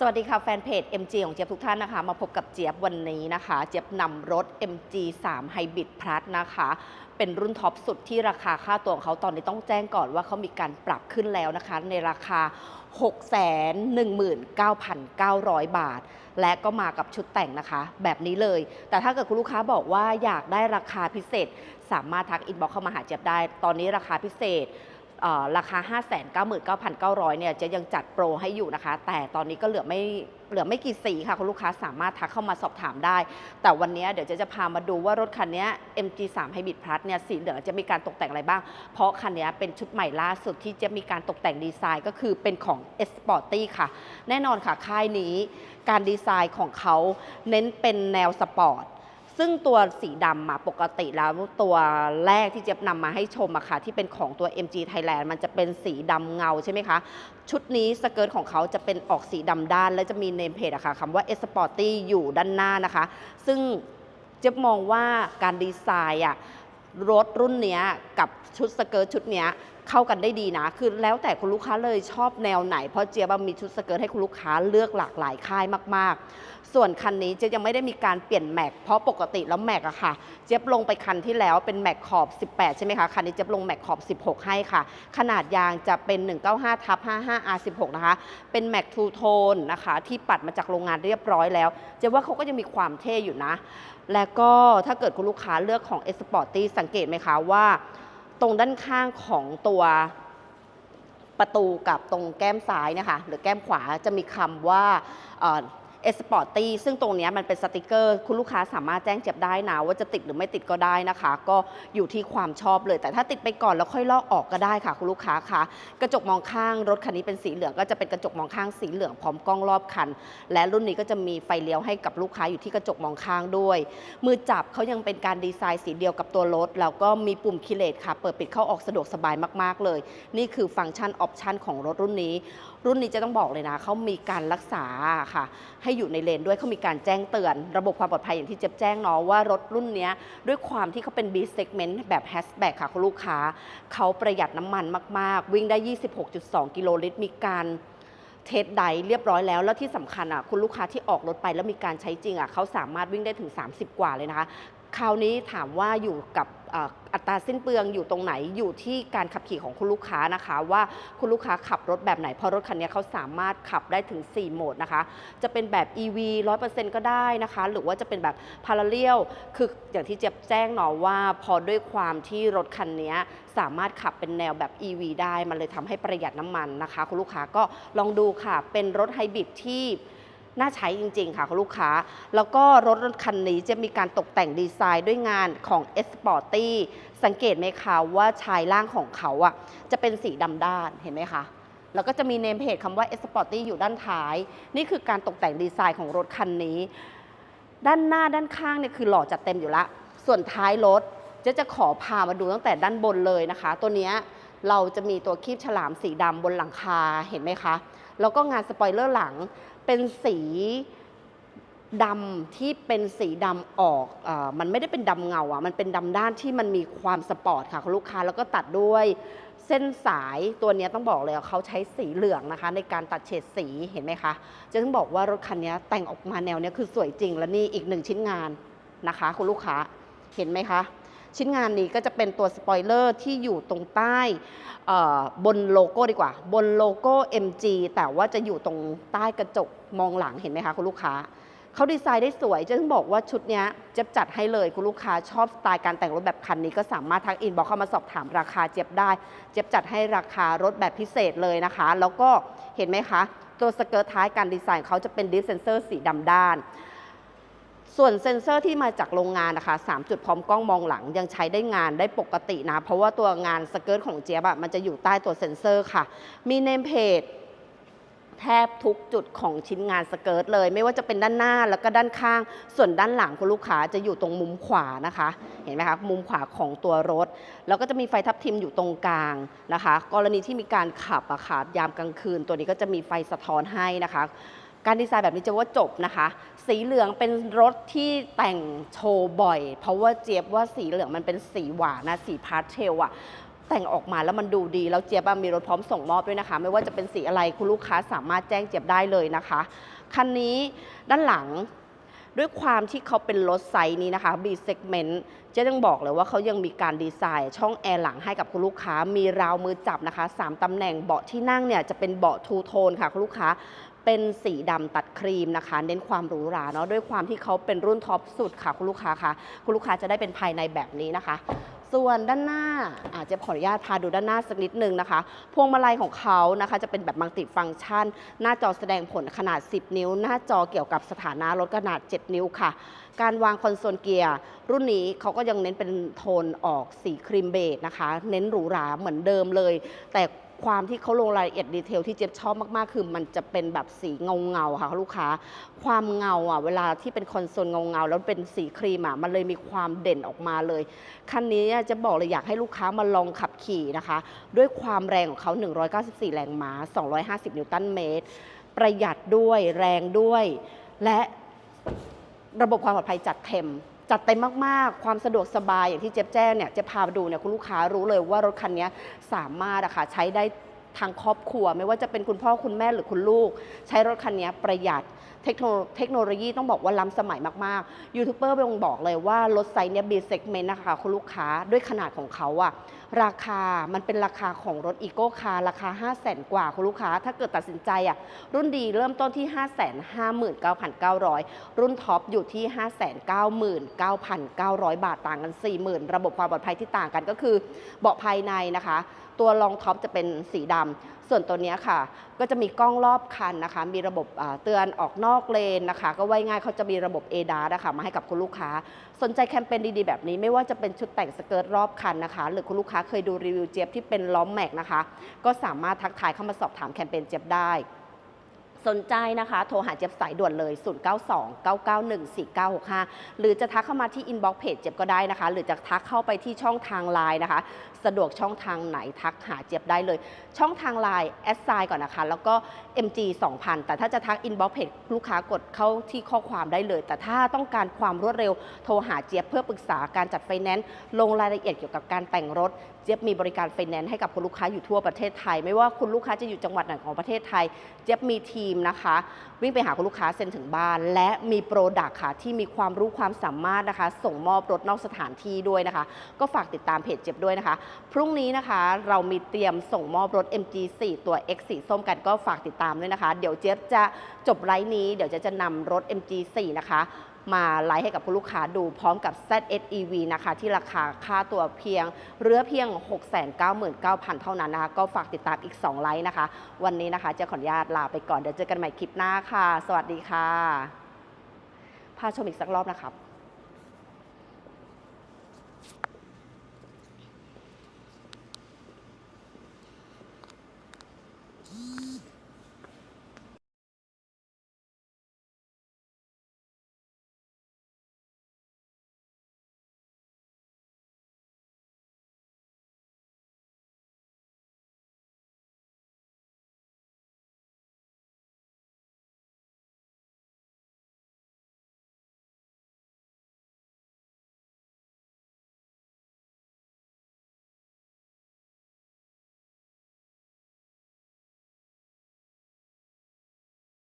สวัสดีค่ะแฟนเพจ MG ของเจี๊ยบทุกท่านนะคะ มาพบกับเจี๊ยบวันนี้นะคะ เจี๊ยบนำรถ MG 3 Hybrid Plus นะคะ เป็นรุ่นท็อปสุดที่ราคาค่าตัวของเขาตอนนี้ต้องแจ้งก่อนว่าเขามีการปรับขึ้นแล้วนะคะ ในราคา 619,900 บาท และก็มากับชุดแต่งนะคะ แบบนี้เลย แต่ถ้าเกิดคุณลูกค้าบอกว่าอยากได้ราคาพิเศษ สามารถทักอินบ็อกเข้ามาหาเจี๊ยบได้ ตอนนี้ราคาพิเศษ ราคา 599,900เนี่ยจะยังจัดโปรให้อยู่นะคะ แต่ตอนนี้ก็เหลือไม่เหลือไม่กี่สีค่ะคุณลูกค้าสามารถทักเข้ามาสอบถามได้ แต่วันนี้เดี๋ยวจะจะพามาดูว่ารถคันนี้ MG3 Hybrid Plus เนี่ยสีเหลืองจะมีการตกแต่งอะไรบ้าง เพราะคันนี้เป็นชุดใหม่ล่าสุดที่จะมีการตกแต่งดีไซน์ก็คือเป็นของ S Sporty ค่ะ แน่นอนค่ะค่ายนี้ การดีไซน์ของเขาเน้นเป็นแนวสปอร์ต ซึ่งตัวสีดำอะปกติแล้วตัวแรกที่เจี๊ยบนำมาให้ชมอะค่ะที่เป็นของตัว MG Thailand มันจะเป็นสีดำเงาใช่ไหมคะ ชุดนี้สเกิร์ตของเขาจะเป็นออกสีดำด้าน และจะมีเนมเพจอะค่ะคำว่า S Sporty อยู่ด้านหน้านะคะ ซึ่งเจี๊ยบมองว่าการดีไซน์อะรถรุ่นนี้กับชุดสเกิร์ตชุดนี้ เข้ากันได้ดีนะ คือแล้วแต่คุณลูกค้าเลยชอบแนวไหน เพราะเจี๊ยบมีชุดสเกิร์ตให้คุณลูกค้าเลือกหลากหลายค่ายมาก ๆ ส่วนคันนี้เจ๊ยบยังไม่ได้มีการเปลี่ยนแม็กเพราะปกติแล้วแม็กอะค่ะ เจี๊ยบลงไปคันที่แล้วเป็นแม็กขอบ 18 ใช่ไหมคะ คันนี้เจี๊ยบลงแม็กขอบ 16 ให้ค่ะ ขนาดยางจะเป็น 195ทับ55 R16 นะคะ เป็นแม็กทูโทนนะคะที่ปัดมาจากโรงงานเรียบร้อยแล้ว เจ๊ว่าเขาก็ยังมีความเท่อยู่นะ แล้วก็ถ้าเกิดคุณลูกค้าเลือกของ S Sporty สังเกตไหมคะว่า ตรงด้านข้างของตัวประตูกับตรงแก้มซ้ายนะคะหรือแก้มขวาจะมีคำว่า เอสปอร์ตี้ซึ่งตรงนี้มันเป็นสติกเกอร์ คุณลูกค้าสามารถแจ้งเจ็บได้นะ ว่าจะติดหรือไม่ติดก็ได้นะคะ ก็อยู่ที่ความชอบเลย แต่ถ้าติดไปก่อนแล้วค่อยลอกออกก็ได้ค่ะ คุณลูกค้าคะกระจกมองข้างรถคันนี้เป็นสีเหลืองก็จะเป็นกระจกมองข้างสีเหลืองพร้อมกล้องรอบคัน และรุ่นนี้ก็จะมีไฟเลี้ยวให้กับลูกค้าอยู่ที่กระจกมองข้างด้วย มือจับเขายังเป็นการดีไซน์สีเดียวกับตัวรถแล้วก็มีปุ่มคิเลตค่ะ เปิดปิดเข้าออกสะดวกสบายมาก ๆ เลย นี่คือฟังก์ชันออปชันของรถรุ่นนี้ รุ่นนี้จะต้องบอกเลยนะเขามีการรักษาค่ะใให้อยู่ในเลนด้วยเขามีการแจ้งเตือน ระบบความปลอดภัยอย่างที่เจ็บแจ้งเนาะว่ารถรุ่นนี้ด้วยความที่เขาเป็น B segment แบบแฮชแบ็กค่ะคุณลูกค้าเขาประหยัดน้ำมันมาก ๆ วิ่งได้ 26.2 กิโลลิตรมีการเทสไดเรียบร้อยแล้ว แล้วที่สำคัญอะคุณลูกค้าที่ออกรถไปแล้วมีการใช้จริงอะเขาสามารถวิ่งได้ถึง 30 กว่าเลยนะคะ คราวนี้ถามว่าอยู่กับ อัตราสิ้นเปลืองอยู่ตรงไหนอยู่ที่การขับขี่ของคุณลูกค้านะคะ ว่าคุณลูกค้าขับรถแบบไหนเพราะรถคันนี้เขาสามารถขับได้ถึง 4 โหมดนะคะ จะเป็นแบบ EV 100%ก็ได้นะคะ หรือว่าจะเป็นแบบพาราเลียลคืออย่างที่เจ็บแจ้งเนาะว่า พอด้วยความที่รถคันนี้สามารถขับเป็นแนวแบบ EV ได้ มันเลยทำให้ประหยัดน้ำมันนะคะ คุณลูกค้าก็ลองดูค่ะ เป็นรถไฮบริดที่ น่าใช้จริง ๆ ค่ะคุณลูกค้า แล้วก็รถคันนี้จะมีการตกแต่งดีไซน์ด้วยงานของ S Sporty สังเกตไหมคะว่าชายล่างของเขาอะจะเป็นสีดำด้านเห็นไหมคะแล้วก็จะมีเนมเพจคำว่า S Sporty อยู่ด้านท้าย นี่คือการตกแต่งดีไซน์ของรถคันนี้ ด้านหน้าด้านข้างเนี่ยคือหล่อจัดเต็มอยู่ละ ส่วนท้ายรถจะจะขอพามาดูตั้งแต่ด้านบนเลยนะคะ ตัวนี้เราจะมีตัวคีบฉลามสีดำบนหลังคาเห็นไหมคะ แล้วก็งานสปอยเลอร์หลัง เป็นสีดำที่เป็นสีดำออกอมันไม่ได้เป็นดำเงาอะ มันเป็นดำด้านที่มันมีความสปอร์ตค่ะคุณลูกค้าแล้วก็ตัดด้วยเส้นสายตัวนี้ต้องบอกเลยว่าเขาใช้สีเหลืองนะคะ ในการตัดเฉดสีเห็นไหมคะจะต้องบอกว่ารถคันนี้แต่งออกมาแนวนี้คือสวยจริงและนี่อีกหนึ่งชิ้นงานนะคะ คุณลูกค้าเห็นไหมคะ ชิ้นงานนี้ก็จะเป็นตัวสปอยเลอร์ที่อยู่ตรงใต้บนโลโก้ดีกว่า บนโลโก้ MG แต่ว่าจะอยู่ตรงใต้กระจกมองหลังเห็นไหมคะคุณลูกค้าเขาดีไซน์ได้สวยจะต้องบอกว่าชุดนี้เจี๊ยบจัดให้เลยคุณลูกค้าชอบสไตล์การแต่งรถแบบคันนี้ก็สามารถทักอินบอกเข้ามาสอบถามราคาเจี๊ยบได้ เจี๊ยบจัดให้ราคารถแบบพิเศษเลยนะคะ แล้วก็เห็นไหมคะ ตัวสเกิร์ตท้ายการดีไซน์เขาจะเป็นดิฟเซนเซอร์สีดำด้าน ส่วนเซ็นเซอร์ที่มาจากโรงงานนะคะ3จุดพร้อมกล้องมองหลังยังใช้ได้งานได้ปกตินะ เพราะว่าตัวงานสเกิร์ตของเจี๊ยบอะมันจะอยู่ใต้ตัวเซ็นเซอร์ค่ะ มีเนมเพจแทบทุกจุดของชิ้นงานสเกิร์ตเลย ไม่ว่าจะเป็นด้านหน้าแล้วก็ด้านข้าง ส่วนด้านหลังคุณลูกค้าจะอยู่ตรงมุมขวานะคะ เห็นไหมคะมุมขวาของตัวรถ แล้วก็จะมีไฟทับทิมอยู่ตรงกลางนะคะ กรณีที่มีการขับอะค่ะยามกลางคืน ตัวนี้ก็จะมีไฟสะท้อนให้นะคะ การดีไซน์แบบนี้จะว่าจบนะคะ สีเหลืองเป็นรถที่แต่งโชว์บ่อย เพราะว่าเจี๊ยบว่าสีเหลืองมันเป็นสีหวานนะสีพาสเทลอะแต่งออกมาแล้วมันดูดี แล้วเจี๊ยบมีรถพร้อมส่งมอบด้วยนะคะ ไม่ว่าจะเป็นสีอะไรคุณลูกค้าสามารถแจ้งเจี๊ยบได้เลยนะคะ คันนี้ด้านหลังด้วยความที่เขาเป็นรถไซส์นี้นะคะ B segment เจ๊ยังบอกเลยว่าเขายังมีการดีไซน์ ช่องแอร์หลังให้กับคุณลูกค้า มีราวมือจับนะคะ 3ตำแหน่งเบาะที่นั่งเนี่ยจะเป็นเบาะทูโทนค่ะคุณลูกค้า เป็นสีดำตัดครีมนะคะ เน้นความหรูหราเนาะด้วยความที่เขาเป็นรุ่นท็อปสุดค่ะคุณลูกค้าค่ะคุณลูกค้าจะได้เป็นภายในแบบนี้นะคะ ส่วนด้านหน้าอาจจะขออนุญาตพาดูด้านหน้าสักนิดนึงนะคะ พวงมาลัยของเขานะคะ จะเป็นแบบมัลติฟังก์ชัน หน้าจอแสดงผลขนาด 10 นิ้ว หน้าจอเกี่ยวกับสถานะรถขนาด 7 นิ้วค่ะ การวางคอนโซลเกียร์รุ่นนี้เขาก็ยังเน้นเป็นโทนออกสีครีมเบจนะคะ เน้นหรูหราเหมือนเดิมเลย แต่ ความที่เขาลงรายละเอียดดีเทลที่เจี๊ยบชอบมากๆ คือมันจะเป็นแบบสีเงาเงาๆค่ะลูกค้า ความเงาอะเวลาที่เป็นคอนโซลเงาเงาๆแล้วเป็นสีครีมอะมันเลยมีความเด่นออกมาเลย คันนี้จะบอกเลยอยากให้ลูกค้ามาลองขับขี่นะคะ ด้วยความแรงของเขา 194 แรงม้า 250 นิวตันเมตร ประหยัดด้วยแรงด้วย และระบบความปลอดภัยจัดเต็ม จัดเต็มมากๆ ความสะดวกสบายอย่างที่เจ๊ยบแจ้งเนี่ยเจะพาไปดูเนี่ยคุณลูกค้ารู้เลยว่ารถคันนี้สามารถอะค่ะใช้ได้ทางครอบครัว ไม่ว่าจะเป็นคุณพ่อคุณแม่หรือคุณลูก ใช้รถคันนี้ประหยัดเทคโนโลยีต้องบอกว่าล้ำสมัยมากๆยูทูบเบอร์บงบอกเลยว่ารถไซส์เนี้ยบีเซกเมนต์นะคะคุณลูกค้าด้วยขนาดของเขาอะ ราคามันเป็นราคาของรถอีโก้คาร์ราคา 5 0 0แสนกว่าคุณลูกค้า ถ้าเกิดตัดสินใจอะรุ่นดีเริ่มต้นที่ 5 5 9 9 0 0 รุ่นท็อปอยู่ที่ 5 9 9 9 0 0 บาทต่างกัน 40,000 ระบบความปลอดภัยที่ต่างกันก็คือเบาะภายในนะคะ ตัวรองท็อปจะเป็นสีดำ ส่วนตัวนี้ค่ะก็จะมีกล้องรอบคันนะคะ มีระบบเตือนออกนอกเลนนะคะ ก็ไว้ง่ายเขาจะมีระบบ a d a s นะคะมาให้กับคุณลูกค้า สนใจแคมเปญดีๆแบบนี้ ไม่ว่าจะเป็นชุดแต่งสเกิร์ตรอบคันนะคะ หรือคุณลูกค้าเคยดูรีวิวเจี๊ยบที่เป็นล้อมแม็กนะคะ ก็สามารถทักทายเข้ามาสอบถามแคมเปญเจี๊ยบได้ สนใจนะคะ โทรหาเจี๊ยบสายด่วนเลย 0929914965 หรือจะทักเข้ามาที่อินบ็อกซ์เพจเจี๊ยบก็ได้นะคะ หรือจะทักเข้าไปที่ช่องทางไลน์นะคะ สะดวกช่องทางไหนทักหาเจี๊ยบได้เลย ช่องทางไลน์แอดไซน์ก่อนนะคะ แล้วก็ MG 2000 แต่ถ้าจะทักอินบ็อกซ์เพจลูกค้ากดเข้าที่ข้อความได้เลย แต่ถ้าต้องการความรวดเร็ว โทรหาเจี๊ยบเพื่อปรึกษาการจัดไฟแนนซ์ ลงรายละเอียดเกี่ยวกับการแต่งรถ เจี๊ยบมีบริการไฟแนนซ์ให้กับคุณลูกค้าอยู่ทั่วประเทศไทย ไม่ว่าคุณลูกค้าจะอยู่จังหวัดไหนของประเทศไทย เจี๊ยบมีทีมนะคะ วิ่งไปหาคุณลูกค้าเซ็นถึงบ้าน และมีโปรดักต์ค่ะที่มีความรู้ความสามารถนะคะ ส่งมอบรถนอกสถานที่ด้วยนะคะ ก็ฝากติดตามเพจเจ็บด้วยนะคะ พรุ่งนี้นะคะเรามีเตรียมส่งมอบรถ MG4 ตัว X สีส้มกันก็ฝากติดตามด้วยนะคะ เดี๋ยวเจี๊บจะจบไลฟ์นี้ เดี๋ยวเจะจะนำรถ MG4 นะคะ มาไลฟ์ให้กับคุณลูกค้าดูพร้อมกับ ZSEV นะคะ ที่ราคาค่าตัวเพียงเรือเพียง 699,000 เท่านั้นนะคะก็ฝากติดตามอีก 2 ไลฟ์นะคะ วันนี้นะคะจะขออนุญาตลาไปก่อนเดี๋ยวเจอกันใหม่คลิปหน้าค่ะ สวัสดีค่ะพาชมอีกสักรอบนะครับ